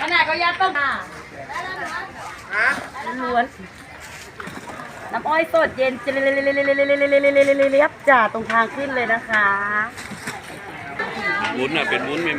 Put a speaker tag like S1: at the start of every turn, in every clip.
S1: ขนาดก็ยัดต้มล้วนน้ำอ้อยสดเย็นเลียบจ่าตรงทางขึ้นเลยนะคะ
S2: วุ้นอะเป็นวุ้นเมม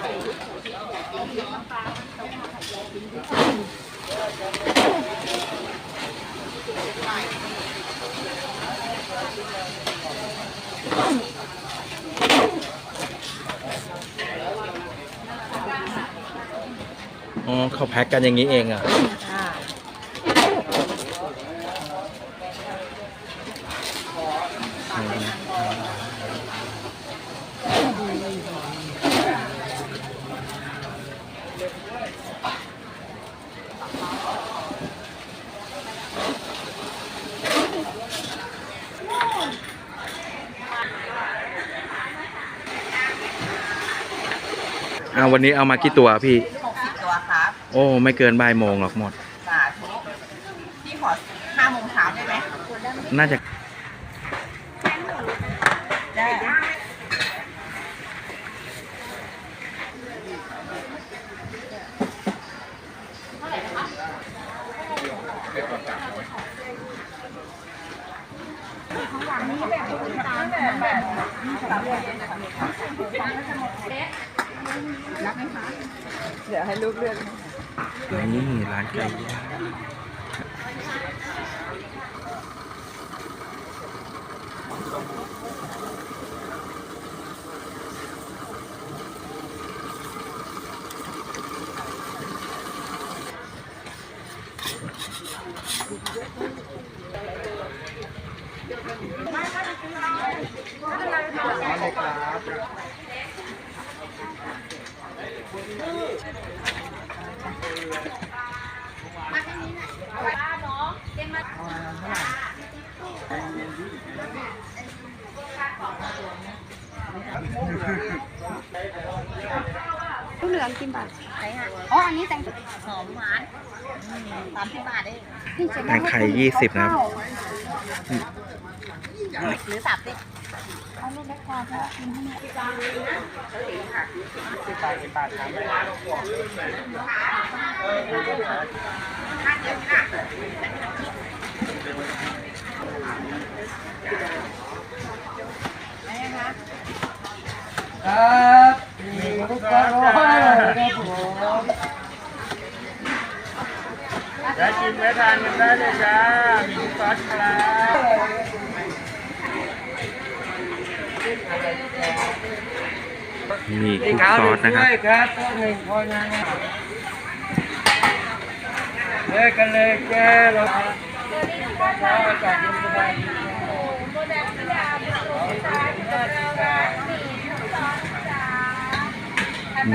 S3: อ๋อเขาแพ็กกันอย่างนี้เองอะ วันนี้เอามากี่ตัวพี่
S4: หกสิบตัวครับ
S3: โอ้ไม่เกินบ่ายโมงหรอกหมด
S4: สาธุพี่ขอห้าโมงเช้าได้ไหม
S3: น่าจะ
S4: ได้ เดี๋ยวให้ลูกเลือก
S3: นี่ร้านไก่ย่าง
S1: ลืองกินบาทไหนฮะอ๋ออันนี้แตงหอมหวานสามสิบบาทเอง
S3: แตงไข่ยี่สิบนะครับ
S1: หรือสามสิบเอาลูกเล็กพอค่ะกินให้เนี่ย
S5: ครับมีทุกคนร้อยครับผม
S2: ได้กินแวะทานกันได้เลยจ้ามีซอสครับ
S3: มีคุกซอสนะครับ
S5: ครับตัวหนึ่งคนนะเลิกกันเลยแกเราเราจากยุสบาย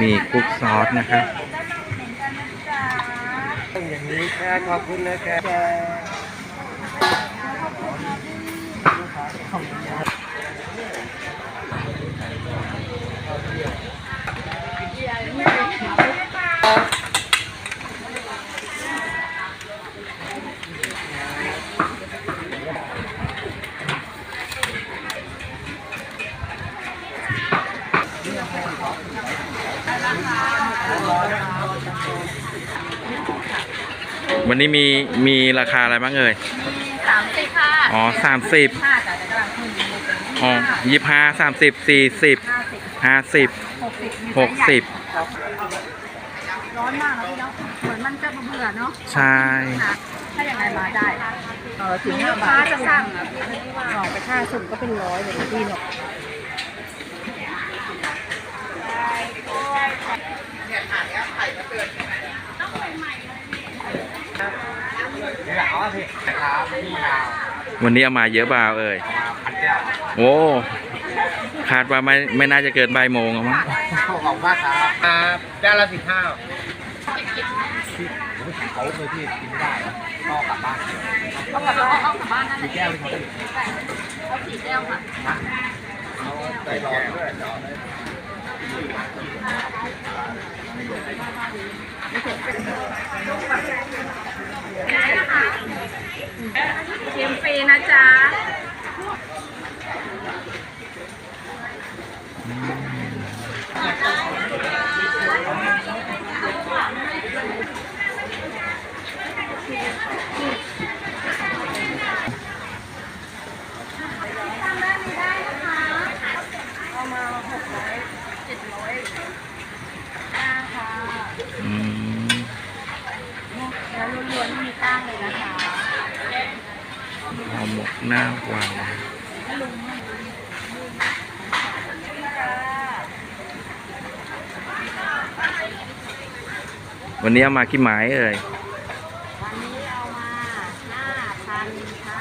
S3: มีคุกซอสนะครับ
S5: อย่างนี้แค่ขอบคุณนะแก
S3: วันนี้มีมีราคาอะไรบ้างเอ่ย
S1: สามสิบค่ะ
S3: อ๋อสามสิบ
S1: ห้าแต่กำลังขึ้อ๋
S3: อยี่ห้าสามสิบสี่สิบ
S1: ห้าสิบ
S3: ห
S1: กสิบร้อนมากแล้วพี่เนาะเหมือนมันจะเบื่อเนาะ
S3: ใช่
S1: ถ้าอย่างไรมาได้เอถึงลูกค้าจะสั่งหน่อไปค่าส่งก็เป็นร้อยเลยพี่เนาะเนี่
S4: ยถ่าดแล้วไข่ก็
S1: เตือนาะ
S3: วันนี้เอามาเยอะเปล่าเอ่ยโอ้คาดว่าไม่ไม่น่าจะเกินบ่ายโมงหรอกมั้ง
S2: ขอบมากครับครับแก้วละสิบห้า
S5: เขาเลยที่กินไม่ได้ก็กลับบ้าน
S1: เอากลับบ้านเอากลับบ้านนั่นแหละ
S5: แก้วที่เขา
S1: เอาสี่แก้วค่ะ
S2: ใส่แก้วด้วย
S1: ชิมฟรีนะจ๊ะ
S3: อืม
S1: แล้วล้วนๆไม่มีตั้งเลยนะคะ
S3: ห่อหมกหน้าหวานวันนี้เอามากี่ไม้เอ่ย
S1: วันนี้เอามาห้าพันค่ะ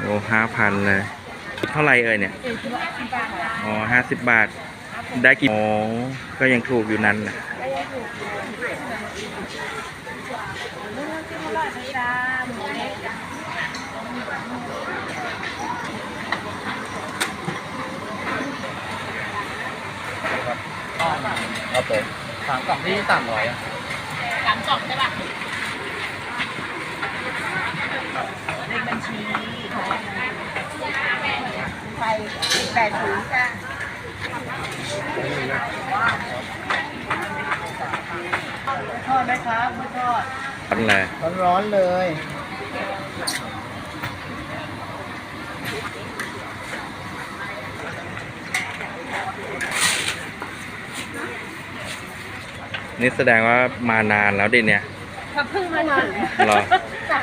S3: โอ้ห้าพันเลย เท่าไหร่เอ่ยเนี่ย
S1: เจ็ดสิบห้าสิบบาทค่ะ
S3: อ๋อห้าสิบบาท ได้กี่อ๋อก็ยังถูกอยู่นั้นนะ
S1: ก็ยังถูกอยู่เลือกที่อร่อยนะจ๊ะหมูเล็ก
S5: ครับผมสามกล่องที่สามร้อย
S1: สามกล่องใช่ป่ะเลขบัญชีไฟแปดศูนย์จ้ะ
S2: ทอดไหมครับไม่ทอด
S3: อันเลย
S2: ร้อนๆเลย
S3: นี่แสดงว่ามานานแล้วดิเนี่ย
S1: ถ้าเพิ่งมาถึง
S3: เหรอ
S1: จ้ะ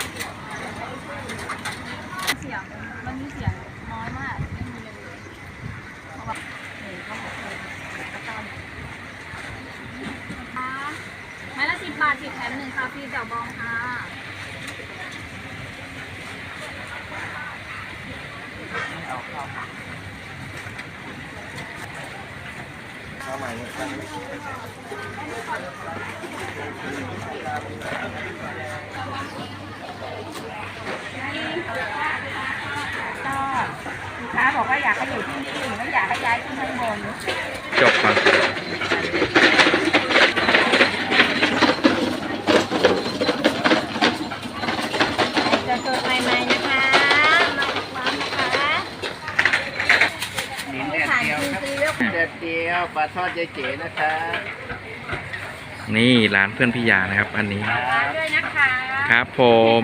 S1: เสียงมันมีเสียงน้อยมากไม่มีเลยเพราะว่าเออเขาบอกเลยแล้วก็นะคะไม้ละสิบบาทสิบแถมหนึ่งค่ะฟรีเจ้าบองค่ะ ก็ลูกค้าบอกว่าอยากให้อยู่ที่นี่ไม่อยากให้ย้ายขึ้นข้างบน
S3: จบก่อ
S2: เดียวปลาทอดยายเก๋นะครับ
S3: นี่ร้านเพื่อนพี่ยานะครับ อันนี้
S1: ร้านด้วยนะคะ
S3: ครับผม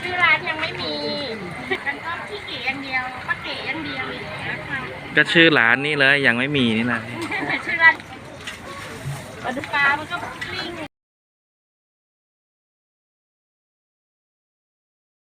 S1: ชื่อร้านยังไม่มีกันก็พี่เก๋อย่างเดียวป้าเก๋อย่างเดียวอีกนะคะ
S3: ก็ชื่อร้านนี่เลยยังไม่มีนี่แหละ
S1: ชื่อร้านปลาดุกปลามันก็กลิ้ง